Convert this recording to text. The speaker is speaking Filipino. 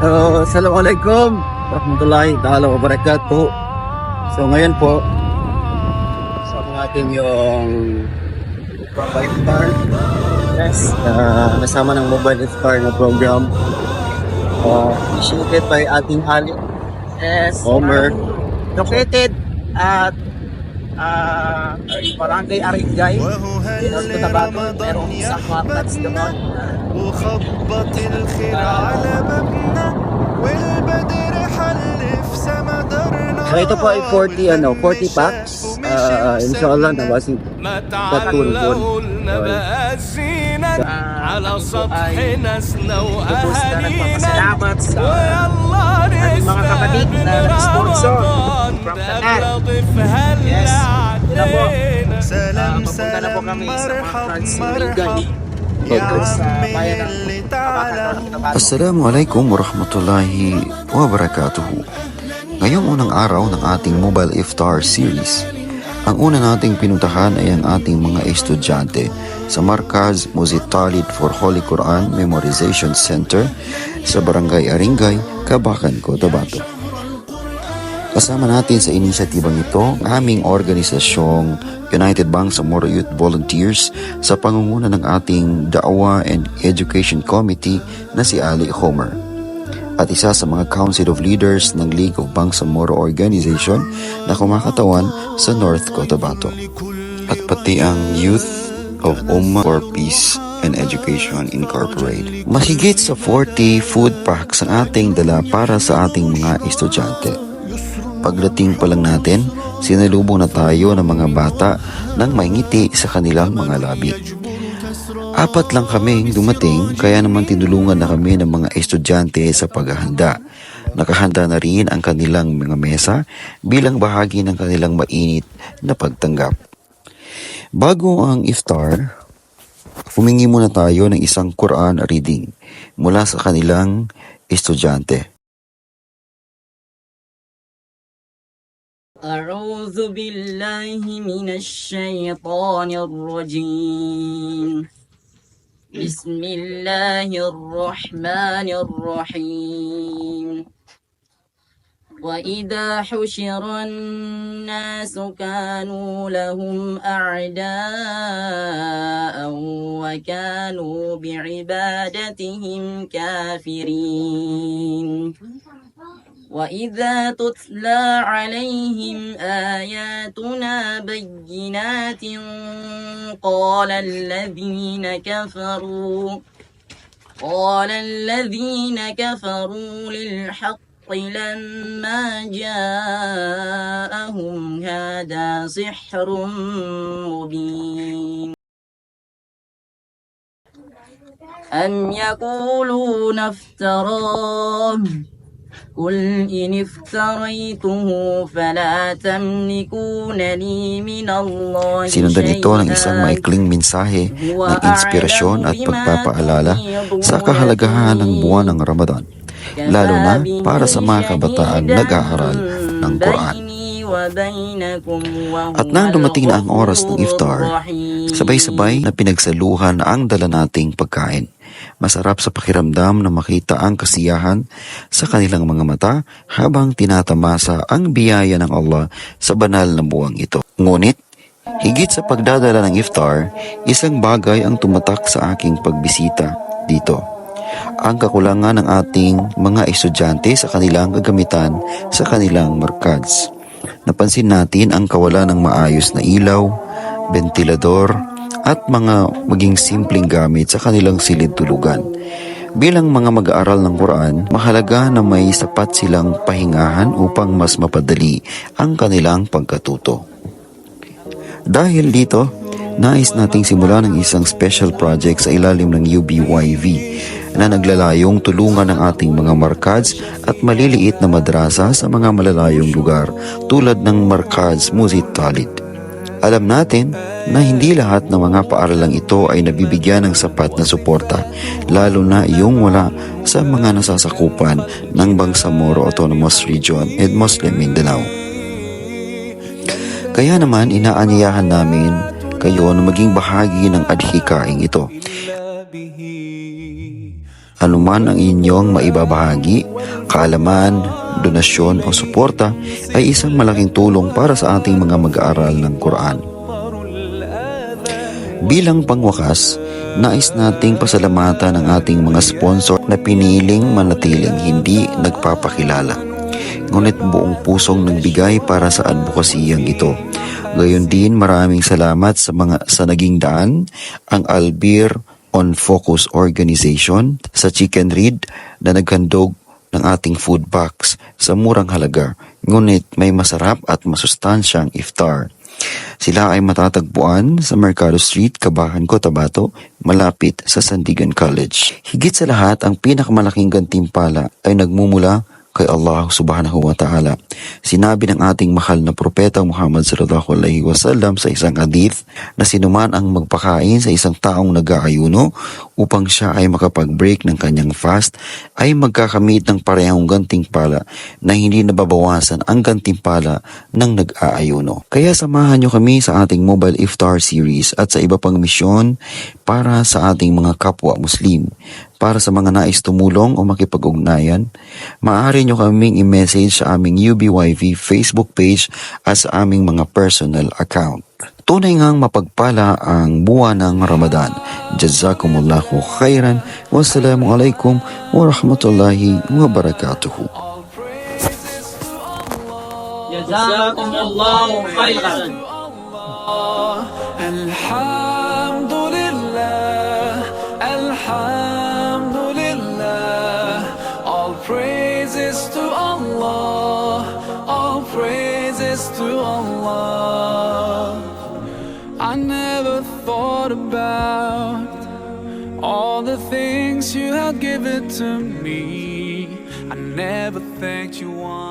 Uh, Assalamualaikum warahmatullahi ta'ala wabarakatuh. So ngayon po, sa natin yung Mobile Star. Yes. Uh, nasama ng Mobile Star na program. Uh, initiated by ating Ali. Yes. Homer. Located at uh, Barangay Arigay. North Cotabato. Merong isang markets doon. وخبط الخير على بابنا والبدر حلف سما درنا So ito po ay 40 ano, 40 packs. Uh, inshallah nabasi ما تعلقوا لنا sa uh, ay lubos na nagpapasalamat sa ating mga kapatid na nag-sponsor from Tanan. Yes, sila po. Uh, mapunta na po kami sa mga France legally. Assalamualaikum warahmatullahi wabarakatuh. Ngayong unang araw ng ating Mobile Iftar series, ang una nating pinuntahan ay ang ating mga estudyante. Sa Markaz Muzit Talid for Holy Quran Memorization Center. Sa Barangay Aringay, Kabakan, Cotabato. Kasama natin sa inisyatibang ito ang aming organisasyong United Bangsamoro Youth Volunteers sa pangunguna ng ating Da'wa and Education Committee na si Ali Homer at isa sa mga Council of Leaders ng League of Bangsamoro Organization na kumakatawan sa North Cotabato at pati ang Youth of Ummah for Peace and Education Incorporated. Mahigit sa 40 food packs ang ating dala para sa ating mga estudyante. Pagdating pa lang natin, sinalubong na tayo ng mga bata ng may ngiti sa kanilang mga labi. Apat lang kami dumating kaya naman tinulungan na kami ng mga estudyante sa paghahanda. Nakahanda na rin ang kanilang mga mesa bilang bahagi ng kanilang mainit na pagtanggap. Bago ang iftar, humingi muna tayo ng isang Quran reading mula sa kanilang estudyante. أعوذ بالله من الشيطان الرجيم بسم الله الرحمن الرحيم وإذا حشر الناس كانوا لهم أعداء وكانوا بعبادتهم كافرين وإذا تتلى عليهم آياتنا بينات قال الذين كفروا قال الذين كفروا للحق لما جاءهم هذا سحر مبين. أم يقولون افتراه قل إن افتريته فلا تملكون لي من الله Sinundan ito ng isang شيئا. maikling mensahe هو ng inspirasyon at أعلم بما pagpapaalala تفيضون sa kahalagahan ng buwan ng Ramadan, lalo na كفى para sa mga به kabataang شهيدا nag-aaral ng Quran. بيني وبينكم وهو At nang dumating na ang oras ng الغفور iftar, الرحيم. sabay-sabay na pinagsaluhan ang dala nating pagkain. Masarap sa pakiramdam na makita ang kasiyahan sa kanilang mga mata habang tinatamasa ang biyaya ng Allah sa banal na buwang ito. Ngunit, higit sa pagdadala ng iftar, isang bagay ang tumatak sa aking pagbisita dito. Ang kakulangan ng ating mga estudyante sa kanilang gagamitan sa kanilang markads. Napansin natin ang kawalan ng maayos na ilaw, ventilador, at mga maging simpleng gamit sa kanilang silid tulugan. Bilang mga mag-aaral ng Quran, mahalaga na may sapat silang pahingahan upang mas mapadali ang kanilang pagkatuto. Dahil dito, nais nating simulan ng isang special project sa ilalim ng UBYV na naglalayong tulungan ng ating mga markads at maliliit na madrasa sa mga malalayong lugar tulad ng Markads Muzit Talid. Alam natin na hindi lahat ng mga paaralang ito ay nabibigyan ng sapat na suporta, lalo na yung wala sa mga nasasakupan ng Bangsamoro Autonomous Region at Muslim Mindanao. Kaya naman inaanyayahan namin kayo na maging bahagi ng adhikaing ito. Anuman ang inyong maibabahagi, kaalaman, donasyon o suporta ay isang malaking tulong para sa ating mga mag-aaral ng Quran. Bilang pangwakas, nais nating pasalamatan ang ating mga sponsor na piniling manatiling hindi nagpapakilala. Ngunit buong pusong nagbigay para sa advokasiyang ito. Gayon din maraming salamat sa mga sa naging daan ang Albir on Focus Organization sa Chicken Read na naghandog ng ating food box sa murang halaga ngunit may masarap at masustansyang iftar. Sila ay matatagpuan sa Mercado Street, Kabahan, Cotabato, malapit sa Sandigan College. Higit sa lahat, ang pinakamalaking gantimpala ay nagmumula kay Allah subhanahu wa ta'ala. Sinabi ng ating mahal na propeta Muhammad sallallahu alaihi wasallam sa isang hadith na sinuman ang magpakain sa isang taong nag-aayuno upang siya ay makapag-break ng kanyang fast ay magkakamit ng parehong gantimpala na hindi nababawasan ang gantimpala ng nag-aayuno. Kaya samahan nyo kami sa ating mobile iftar series at sa iba pang misyon para sa ating mga kapwa Muslim Para sa mga nais tumulong o makipag-ugnayan, maaari nyo kaming i-message sa aming UBYV Facebook page at sa aming mga personal account. Tunay ngang mapagpala ang buwan ng Ramadan. Jazakumullahu khairan. Wassalamualaikum warahmatullahi wabarakatuhu. Jazakumullahu khairan. الحمد Allah I never thought about all the things you have given to me. I never thanked you once